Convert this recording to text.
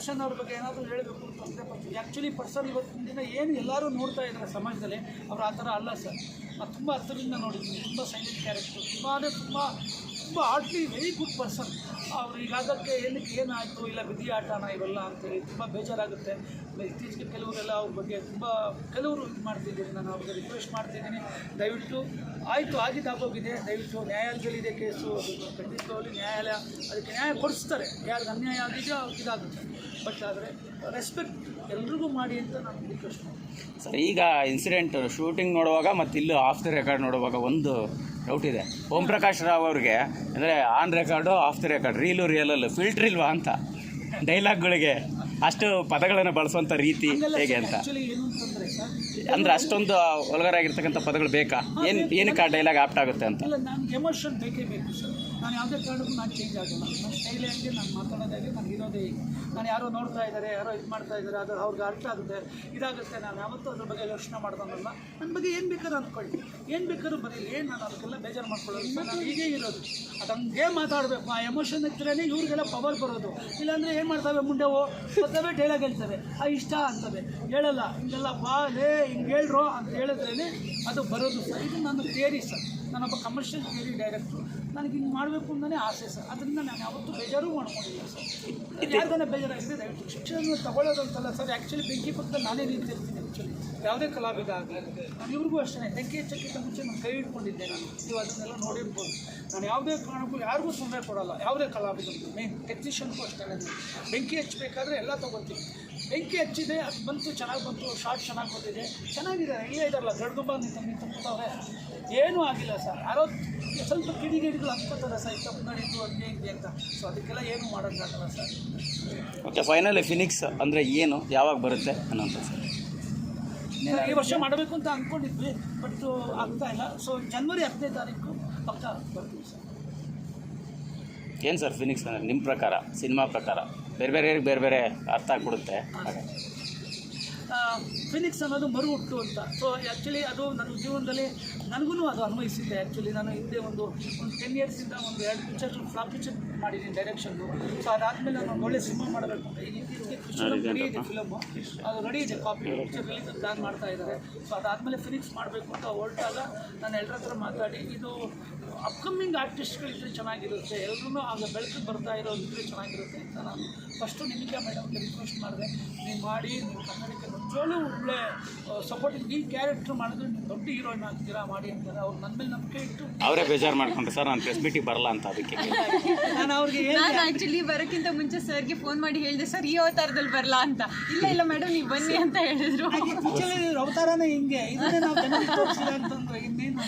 ದರ್ಶನ್ ಅವ್ರ ಬಗ್ಗೆ ಏನಾದರೂ ಹೇಳಬೇಕು ಅಂತ ಅಂದರೆ ಆ್ಯಕ್ಚುಲಿ ಪರ್ಸನ್ ಇವತ್ತಿನ ದಿನ ಏನು ಎಲ್ಲರೂ ನೋಡ್ತಾ ಇದ್ದಾರೆ ಸಮಾಜದಲ್ಲಿ, ಅವ್ರು ಆ ಥರ ಅಲ್ಲ ಸರ್. ನಾನು ತುಂಬ ಹತ್ತಿರದಿಂದ ನೋಡಿದ್ದೀನಿ, ತುಂಬ ಸೈಲೆಂಟ್ ಕ್ಯಾರೆಕ್ಟರ್ ತುಂಬಾ ತುಂಬ ತುಂಬ ಆರ್ಟ್ಲಿ ವೆರಿ ಗುಡ್ ಪರ್ಸನ್ ಅವ್ರು ಈಗಾಗಕ್ಕೆ ಏನಕ್ಕೆ ಏನಾಯಿತು, ಇಲ್ಲ ವಿಧಿ ಆಟನ ಇವೆಲ್ಲ ಅಂತೇಳಿ ತುಂಬ ಬೇಜಾರಾಗುತ್ತೆ. ಇತ್ತೀಚೆಗೆ ಕೆಲವರೆಲ್ಲ ಅವ್ರ ಬಗ್ಗೆ ತುಂಬ, ಕೆಲವರು ಇದು ಮಾಡ್ತಿದ್ದೀನಿ ನಾನು ಅವ್ರಿಗೆ ರಿಕ್ವೆಸ್ಟ್ ಮಾಡ್ತಿದ್ದೀನಿ. ದಯವಿಟ್ಟು, ಆಯಿತು ಆಗಿದ್ದಾಗೋಗಿದೆ ದಯವಿಟ್ಟು ನ್ಯಾಯಾಲಯದಲ್ಲಿದೆ ಕೇಸು. ಅದು ಖಂಡಿತವಾಗ್ಲೂ ನ್ಯಾಯಾಲಯ ಅದಕ್ಕೆ ನ್ಯಾಯ ಕೊಡಿಸ್ತಾರೆ. ಯಾರಿಗೆ ಅನ್ಯಾಯ ಆಗಿದೆಯೋ ಅವ್ರಿಗೆ ಇದಾಗುತ್ತೆ. ಬಟ್ ಆದರೆ ರೆಸ್ಪೆಕ್ಟ್ ಎಲ್ರಿಗೂ ಮಾಡಿ ಅಂತ ನಾನು ರಿಕ್ವೆಸ್ಟ್ ಮಾಡ್ತೀನಿ. ಸರ್, ಈಗ ಇನ್ಸಿಡೆಂಟ್ ಶೂಟಿಂಗ್ ನೋಡುವಾಗ ಮತ್ತು ಇಲ್ಲೂ ಆಫ್ ದ ರೆಕಾರ್ಡ್ ನೋಡುವಾಗ ಒಂದು ಡೌಟ್ ಇದೆ. ಓಂ ಪ್ರಕಾಶ್ ರಾವ್ ಅವ್ರಿಗೆ ಅಂದರೆ on record off the record reel ರಿಯಲಲ್ಲು filter ಇಲ್ವಾ ಅಂತ ಡೈಲಾಗ್ಗಳಿಗೆ ಅಷ್ಟು ಪದಗಳನ್ನು ಬಳಸುವಂಥ ರೀತಿ ಹೇಗೆ ಅಂತ. ಅಂದರೆ ಅಷ್ಟೊಂದು ಒಳಗರಾಗಿರ್ತಕ್ಕಂಥ ಪದಗಳು ಬೇಕಾ? ಏನು ಏನಕ್ಕೆ ಆ ಡೈಲಾಗ್ ಆಪ್ಟ್ ಆಗುತ್ತೆ ಅಂತ? ಎಮೋಷನ್ ಬೇಕೇ ಬೇಕು ಸರ್. ನಾನು ಯಾವುದೇ ಕಾರಣಕ್ಕೂ ನಾನು ಚೇಂಜ್ ಆಗಲ್ಲ. ನನ್ನ ಸ್ಟೈಲ್ ಹೇಗೆ ನಾನು ಮಾತಾಡೋದಾಗಿ ನಾನು ಇರೋದೇ ಈಗ ನಾನು ಯಾರೋ ನೋಡ್ತಾ ಇದ್ದಾರೆ, ಯಾರೋ ಇದು ಮಾಡ್ತಾ ಇದ್ದಾರೆ, ಅದು ಅವ್ರಿಗೆ ಅರ್ಥ ಆಗುತ್ತೆ. ಇದಾಗುತ್ತೆ, ನಾನು ಯಾವತ್ತೂ ಅದ್ರ ಬಗ್ಗೆ ಯೋಚನೆ ಮಾಡ್ತಾನಲ್ಲ ನನ್ನ ಬಗ್ಗೆ ಏನು ಬೇಕಾದ್ರೂ ಅಂದ್ಕೊಳ್ಳಿ. ಏನು ಬೇಕಾದ್ರೂ ಬರೀಲಿ, ಏನು ನಾನು ಅದಕ್ಕೆಲ್ಲ ಬೇಜಾರು ಮಾಡ್ಕೊಳ್ಳೋದು. ನಾನು ಹೀಗೆ ಇರೋದು. ಅದು ಹಂಗೆ ಮಾತಾಡಬೇಕು. ಆ ಎಮೋಷನ್ ಇದ್ರೇ ಇವ್ರಿಗೆಲ್ಲ ಪವರ್ ಬರೋದು. ಇಲ್ಲಾಂದರೆ ಏನು ಮಾಡ್ತವೆ ಮುಂಡೆವು ಬರ್ತವೆ ಡೈಲಾಗ್ ಹೇಳ್ತವೆ ಆ ಇಷ್ಟ ಅಂತವೆ. ಹೇಳಲ್ಲ, ಹಿಂಗೆಲ್ಲ ಬಾ, ಲೇ, ಹಿಂಗೆ ಹೇಳ್ರೋ ಅಂತ ಹೇಳಿದ್ರೇ ಅದು ಬರೋದು ಸರ್. ಇದು ನನ್ನ ಥಿಯರಿ ಸರ್. ನಾನೊಬ್ಬ ಕಮರ್ಷಿಯಲ್ ಥಿಯರಿ ಡೈರೆಕ್ಟ್ರು ನನಗೆ ಹಿಂಗೆ ಮಾಡಬೇಕು ಅಂತಲೇ ಆಸೆ ಸರ್. ಅದರಿಂದ ನಾನು ಯಾವತ್ತೂ ಬೇಜಾರು ಮಾಡ್ಕೊಂಡಿಲ್ಲ ಸರ್. ಯಾರ್ದನ್ನ ಬೇಜಾರಾಗಿದೆ ದಯವಿಟ್ಟು ಶಿಕ್ಷಣ ತಗೊಳ್ಳೋದಂತಲ್ಲ ಸರ್. ಆ್ಯಕ್ಚುಲಿ ಬೆಂಕಿ ಪಕ್ಕದಲ್ಲಿ ನಾನೇ ನಿಂತಿರ್ತೀನಿ ಆ್ಯಕ್ಚುಲಿ ಯಾವುದೇ ಕಲಾವಿದ ಆಗಲಿ ನಾನು ಇವ್ರಿಗೂ ಅಷ್ಟೇ ಬೆಂಕಿ ಹೆಚ್ಚಕ್ಕಿಂತ ಮುಂಚೆ ನಾನು ಕೈ ಇಟ್ಕೊಂಡಿದ್ದೆ ನಾನು. ನೀವು ಅದನ್ನೆಲ್ಲ ನೋಡಿರ್ಬೋದು. ನಾನು ಯಾವುದೇ ಕಾರಣಕ್ಕೂ ಯಾರಿಗೂ ತೊಂದರೆ ಕೊಡೋಲ್ಲ. ಯಾವುದೇ ಕಲಾವಿದರು ಮೇನ್ ಟೆಕ್ನಿಷಿಯನ್ಗೂ ಅಷ್ಟೇ ಬೆಂಕಿ ಹಚ್ಚಬೇಕಾದ್ರೆ ಎಲ್ಲ ತೊಗೊತೀನಿ ಬೆಂಕಿ ಹಚ್ಚಿದೆ ಅದು ಬಂತು ಚೆನ್ನಾಗಿ ಬಂತು ಶಾರ್ಟ್ ಚೆನ್ನಾಗಿ ಬಂದಿದೆ. ಚೆನ್ನಾಗಿದೆ ಇಲ್ಲೇ ಇದಾರಲ್ಲ ದೊಡ್ಡ ನಿಂತ ನಿಂತು ಕೂತವ್ರೆ. ಏನೂ ಆಗಿಲ್ಲ ಸರ್. ಯಾರೋ ಸ್ವಲ್ಪ ಕಿಡಿಗೇಡಿಗಳು ಅನ್ಕೋತಾರೆ ಸರ್ ಈ ತಪ್ಪು ನಡೀತು ಹಂಗೆ ಹಿಂಗೆ ಅಂತ. ಸೊ ಅದಕ್ಕೆಲ್ಲ ಏನು ಮಾಡೋಕ್ಕಾಗಲ್ಲ ಸರ್. ಓಕೆ ಫೈನಲಿ ಫಿನಿಕ್ಸ್ ಅಂದರೆ ಏನು ಯಾವಾಗ ಬರುತ್ತೆ ಅನ್ನೋಂಥ ಸರ್. ಈ ವರ್ಷ ಮಾಡಬೇಕು ಅಂತ ಅಂದ್ಕೊಂಡಿದ್ವಿ ಬಟ್ ಆಗ್ತಾ ಇಲ್ಲ. ಸೊ ಜನ್ವರಿ ಹತ್ತನೇ ತಾರೀಕು ಪಕ್ಕ ಬರ್ತೀವಿ ಸರ್. ಏನು ಸರ್ ಫಿನಿಕ್ಸ್ ಅಂದರೆ ನಿಮ್ಮ ಪ್ರಕಾರ, ಸಿನಿಮಾ ಪ್ರಕಾರ? ಬೇರೆ ಬೇರೆ ಬೇರೆ ಬೇರೆ ಅರ್ಥ ಆಗ್ಬಿಡುತ್ತೆ? ಹಾಗೆ. ಫಿನಿಕ್ಸ್ ಅನ್ನೋದು ಮರು ಹುಟ್ಟು ಅಂತ. ಸೊ ಆ್ಯಕ್ಚುಲಿ ಅದು ನನ್ನ ಜೀವನದಲ್ಲಿ ನನಗೂ ಅದು ಅನ್ವಯಿಸಿದ್ದೆ ಆ್ಯಕ್ಚುಲಿ ನಾನು ಹಿಂದೆ ಒಂದು ಒಂದು ಟೆನ್ ಇಯರ್ಸಿಂದ ಒಂದು ಎರಡು ಪಿಕ್ಚರ್ ಫ್ಲಾಪ್ ಪಿಕ್ಚರ್ ಮಾಡಿದ್ದೀನಿ ಡೈರೆಕ್ಷನ್ನು ಸೊ ಅದಾದಮೇಲೆ ನಾನು ಒಂದು ಒಳ್ಳೆ ಸಿನಿಮಾ ಮಾಡಬೇಕು ಅಂತ. ಈಗ ಇತ್ತೀಚೆಗೆ ಕೃಷ್ಣ ರೆಡಿ ಇದೆ ಫಿಲಮು ಅದು ರೆಡಿ ಇದೆ. ಕಾಪಿ ಪಿಕ್ಚರ್ ರಿಲೀಸ್ ಪ್ಲಾನ್ ಮಾಡ್ತಾ ಇದ್ದಾರೆ. ಸೊ ಅದಾದಮೇಲೆ ಫಿನಿಕ್ಸ್ ಮಾಡಬೇಕು ಅಂತ ಹೊರಟಾಗ ನಾನು ಎಲ್ಲರ ಹತ್ರ ಮಾತಾಡಿ ಇದು ಅಪ್ಕಮಿಂಗ್ ಆರ್ಟಿಸ್ಟ್ಗಳಿದ್ರೆ ಚೆನ್ನಾಗಿರುತ್ತೆ. ಎಲ್ಲರೂ ಆಗ ಬೆಳಕು ಬರ್ತಾ ಇರೋದಿದ್ರೆ ಚೆನ್ನಾಗಿರುತ್ತೆ ಅಂತ ನಾನು ಫಸ್ಟು ನಿಮಿಷ ಮೇಡಮ್ಗೆ ರಿಕ್ವೆಸ್ಟ್ ಮಾಡಿದೆ. ನೀವು ಮಾಡಿ ನೀವು ಕನ್ನಡಕ್ಕೆ ನಿಜವಾಗ್ಲೂ ಒಳ್ಳೆ ಸಪೋರ್ಟಿಂಗ್ ಈ ಕ್ಯಾರೆಕ್ಟರ್ ಮಾಡಿದ್ರೆ ನೀವು ದೊಡ್ಡ ಹೀರೋಯಿನ್ ಆಗ್ತೀರಾ ಮಾಡಿ ಅಂತಾರೆ. ಅವ್ರು ನನ್ನ ಮೇಲೆ ನಂಬಿಕೆ ಇಟ್ಟು ಅವರೇ ಬೇಜಾರು ಮಾಡ್ಕೊಂಡ್ರೆ ಸರ್ ನಾನು ಪ್ರೆಸ್ ಮೀಟಿಗೆ ಬರಲ್ಲ ಅಂತ ಅದಕ್ಕೆ. ನಾನು ಅವ್ರಿಗೆ ನಾನು ಆ್ಯಕ್ಚುಲಿ ಆಕ್ಚುಲಿ ಬರೋಕ್ಕಿಂತ ಮುಂಚೆ ಸರ್ಗೆ ಫೋನ್ ಮಾಡಿ ಹೇಳಿದೆ ಸರ್ ಈ ಅವತಾರದಲ್ಲಿ ಬರಲ್ಲ ಅಂತ. ಇಲ್ಲ ಇಲ್ಲ ಮೇಡಮ್ ನೀವು ಬನ್ನಿ ಅಂತ ಹೇಳಿದ್ರು. ಅವತಾರನೇ ಹಿಂಗೆ. ಇದನ್ನೇ ನಾವು ಜನರಿಗೆ ತೋರಿಸಿಲ್ಲ ಅಂತಂದ್ರೆ ಇನ್ನೇನು